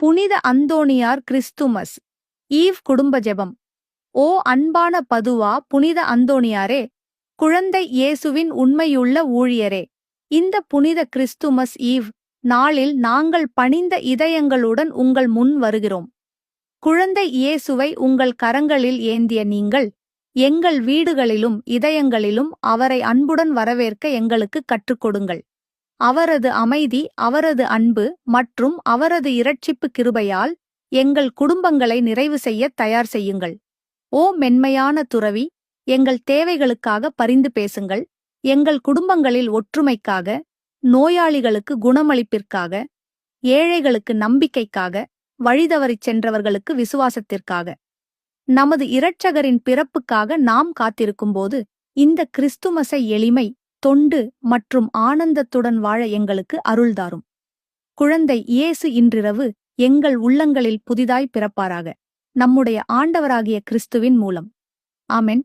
புனித அந்தோணியார் Christmas. Eve குடும்ப ஜெபம். ஓ அன்பான பதுவா புனித அந்தோணியாரே குழந்தை இயேசுவின் உண்மையுள்ள ஊழியரே இந்த புனித கிறிஸ்துமஸ் ஈவ் நாளில் நாங்கள் பணிந்த இதயங்களுடன் உங்கள் முன் வருகிறோம். குழந்தை இயேசுவை உங்கள் கரங்களில் ஏந்திய நீங்கள் எங்கள் வீடுகளிலும் இதயங்களிலும் அவரை அன்புடன் வரவேற்க எங்களுக்கு கற்றுக்கொடுங்கள் அவரது அமைதி அவரது அன்பு மற்றும் அவரது இரட்சிப்பு கிருபையால் எங்கள் குடும்பங்களை நிறைவு செய்ய தயார் செய்யுங்கள். ஓ மென்மையான துறவி எங்கள் தேவைகளுக்காக பரிந்து பேசுங்கள். எங்கள் குடும்பங்களில் ஒற்றுமைக்காக நோயாளிகளுக்கு குணமளிப்பிற்காக ஏழைகளுக்கு நம்பிக்கைக்காக வழிதவறிச் சென்றவர்களுக்கு விசுவாசத்திற்காக. நமது இரட்சகரின் பிறப்புக்காக நாம் காத்திருக்கும்போது இந்த கிறிஸ்துமஸை எளிமை தொண்டு மற்றும் ஆனந்தத்துடன் வாழ எங்களுக்கு அருள்தாரும். குழந்தை இயேசு இன்றிரவு எங்கள் உள்ளங்களில் புதிதாய் பிறப்பாராக. நம்முடைய ஆண்டவராகிய கிறிஸ்துவின் மூலம். ஆமென்.